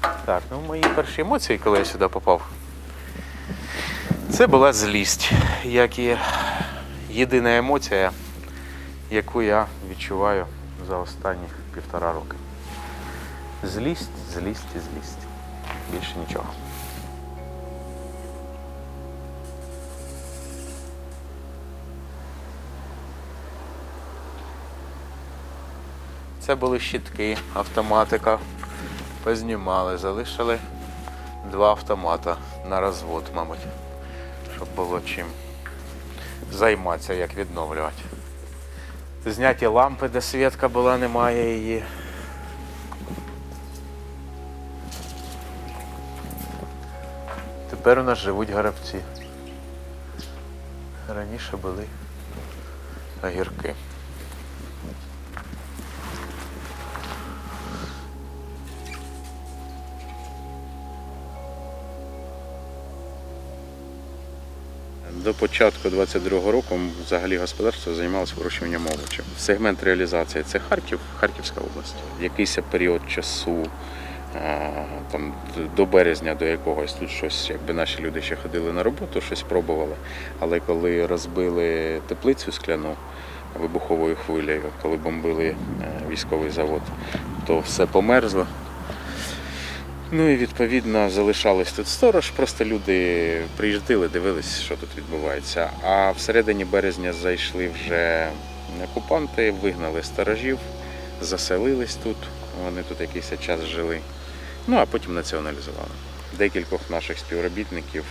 Так, ну мої перші емоції, коли я сюди попав, це була злість, як і єдина емоція, яку я відчуваю за останні півтора роки. Злість, злість і злість. Більше нічого. Це були щитки, автоматика. Познімали, залишили два автомата на розвод, мабуть, щоб було чим займатися, як відновлювати. Зняті лампи, де світка була, немає її. Тепер у нас живуть горобці. Раніше були огірки. До початку 22-го року взагалі господарство займалося вирощуванням овочів. Сегмент реалізації це Харків, Харківська область. Якийсь період часу, е, там до березня до якогось тут щось, якби наші люди ще ходили на роботу, щось пробували. Але коли розбили теплицю скляну вибуховою хвилею, коли бомбили е, військовий завод, то все померзло. Ну і відповідно залишались тут сторож, просто люди приїздили, дивились, що тут відбувається. А всередині березня зайшли вже окупанти, вигнали сторожів, заселились тут. Вони тут якийсь час жили. Ну а потім націоналізували. Декількох наших співробітників,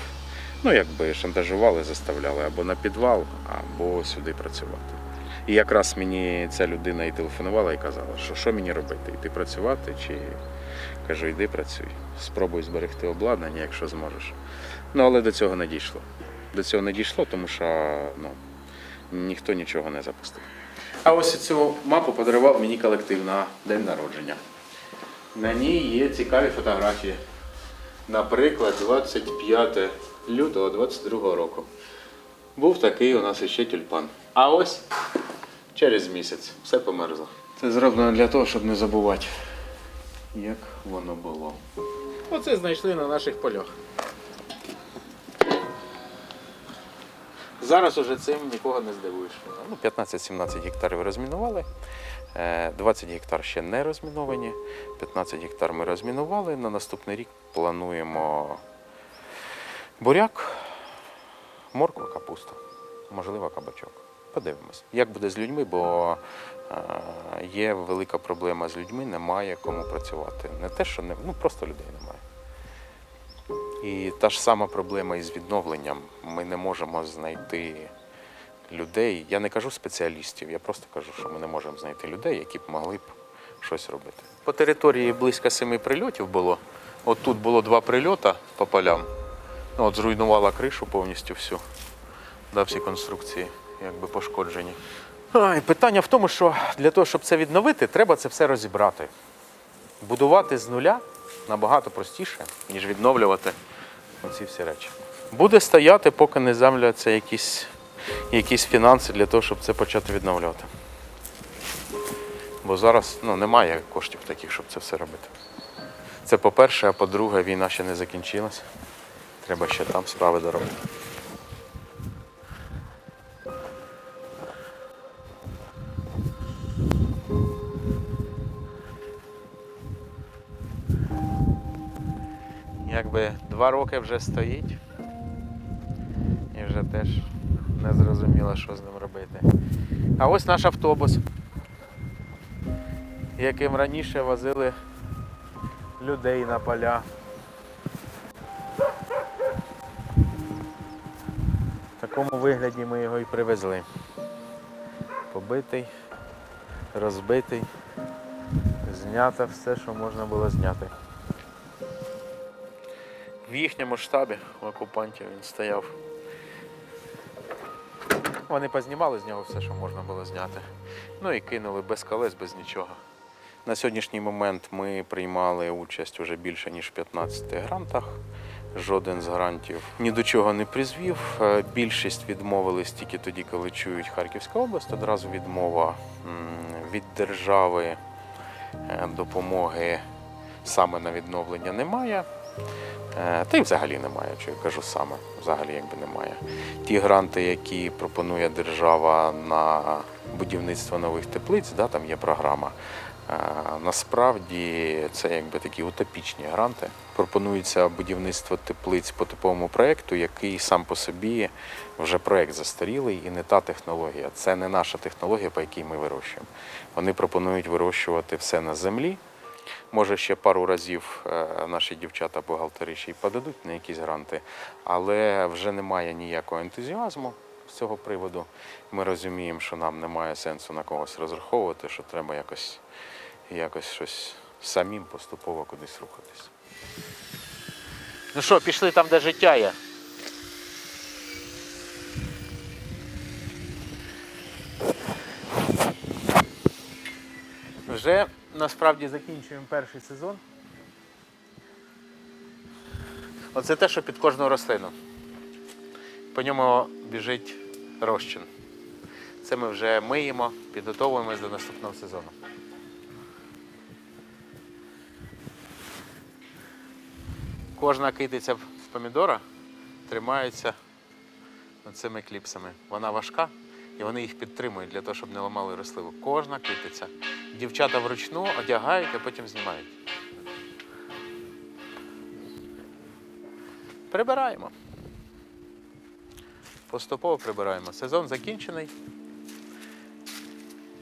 ну якби шантажували, заставляли або на підвал, або сюди працювати. І якраз мені ця людина і телефонувала і казала, що що мені робити, йти працювати чи Кажу, йди працюй. Спробуй зберегти обладнання, якщо зможеш. Ну, але до цього не дійшло. До цього не дійшло, тому що ну, ніхто нічого не запустив. А ось цю мапу подарував мені колектив на день народження. На ній є цікаві фотографії. Наприклад, 25 лютого 22 року. Був такий у нас іще тюльпан. А ось через місяць все померзло. Це зроблено для того, щоб не забувати як воно було. Оце знайшли на наших полях. Зараз уже цим нікого не здивуєш. Ну, 15-17 гектарів розмінували, е, 20 гектар ще не розміновані, 15 гектар ми розмінували. На наступний рік плануємо буряк, морква, капуста, можливо, кабачок. Подивимось, як буде з людьми, бо е, є велика проблема з людьми, немає кому працювати. Не те, що не ну просто людей немає. І та ж сама проблема із відновленням. Ми не можемо знайти людей. Я не кажу спеціалістів, я просто кажу, що ми не можемо знайти людей, які б могли б щось робити. По території близько семи прильотів було. От тут було два прильоти по полям. Ну, от зруйнувала кришу повністю всю. Да, всі конструкції якби пошкоджені. А, питання в тому, що для того, щоб це відновити, треба це все розібрати. Будувати з нуля набагато простіше, ніж відновлювати оці всі речі. Буде стояти, поки не з'являться якісь, якісь фінанси для того, щоб це почати відновлювати. Бо зараз ну, немає коштів таких, щоб це все робити. Це по-перше, а по-друге, війна ще не закінчилась. Треба ще там справи доробити. Якби два роки вже стоїть і вже теж не зрозуміло, що з ним робити. А ось наш автобус, яким раніше возили людей на поля. В такому вигляді ми його і привезли. Побитий, розбитий, знято все, що можна було зняти. В їхньому штабі у окупантів він стояв. Вони познімали з нього все, що можна було зняти. Ну і кинули без колес, без нічого. На сьогоднішній момент ми приймали участь уже більше ніж в 15 грантах. Жоден з грантів ні до чого не призвів. Е, Більшість відмовились тільки тоді, коли чують Харківська область. Одразу відмова від держави е, допомоги саме на відновлення немає. Е, Та й взагалі немає, що я кажу саме, взагалі якби немає. Ті гранти, які пропонує держава на будівництво нових теплиць, да, там є програма. е, Насправді це якби такі утопічні гранти. Пропонується будівництво теплиць по типовому проєкту, який сам по собі вже проєкт застарілий і не та технологія. Це не наша технологія, по якій ми вирощуємо. Вони пропонують вирощувати все на землі. Може, ще пару разів е, наші дівчата-бухгалтери ще й подадуть на якісь гранти, але вже немає ніякого ентузіазму з цього приводу. Ми розуміємо, що нам немає сенсу на когось розраховувати, що треба якось, якось щось самим поступово кудись рухатись. Ну що, пішли там, де життя є. Вже насправді закінчуємо перший сезон. Оце те, що під кожну рослину. По ньому біжить розчин. Це ми вже миємо, підготовуємось до наступного сезону. Кожна китиця з помідора тримається цими кліпсами. Вона важка, і вони їх підтримують для того, щоб не ламали рослину. Кожна китиця. Дівчата вручну одягають, а потім знімають. Прибираємо. Поступово прибираємо. Сезон закінчений.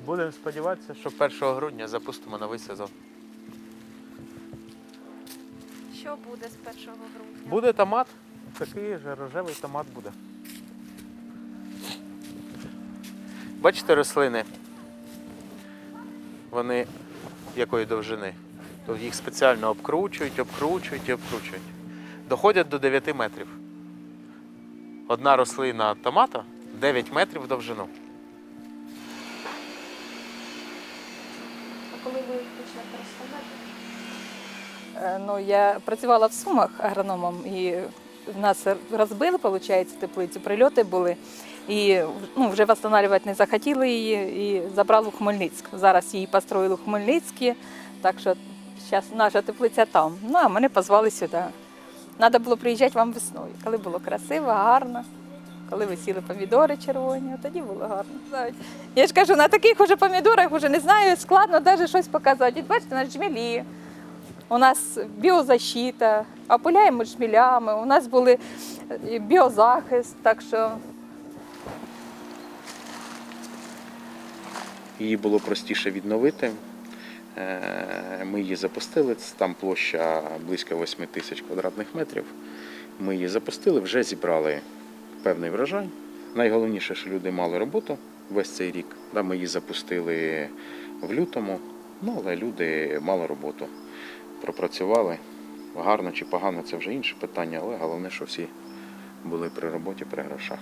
Будемо сподіватися, що 1 грудня запустимо новий сезон. Що буде з 1 грудня? Буде томат, такий же рожевий томат буде. Бачите рослини? Вони якої довжини? То їх спеціально обкручують, обкручують і обкручують. Доходять до 9 метрів. Одна рослина томата 9 метрів в довжину. А коли ви почнете розставляти? Е, Ну, я працювала в Сумах агрономом, і нас розбили, виходить, теплицю, прильоти були. І ну, вже встановлювати не захотіли її і забрали в Хмельницьк. Зараз її построїли в Хмельницькі, так що зараз наша теплиця там. Ну, а мене позвали сюди. Треба було приїжджати вам весною, коли було красиво, гарно. Коли висіли помідори червоні, тоді було гарно. Я ж кажу, на таких уже помідорах вже не знаю, складно навіть щось показати. От Бачите, на джмілі. У нас біозащита, опиляємо жмілями, у нас були е, біозахист, так що Її було простіше відновити. Е, Ми її запустили. Там площа близько 8 тисяч квадратних метрів. Ми її запустили, вже зібрали певний врожай. Найголовніше, що люди мали роботу весь цей рік. Ми її запустили в лютому, ну але люди мали роботу. Пропрацювали. Гарно чи погано це вже інше питання, але головне, що всі були при роботі, при грошах.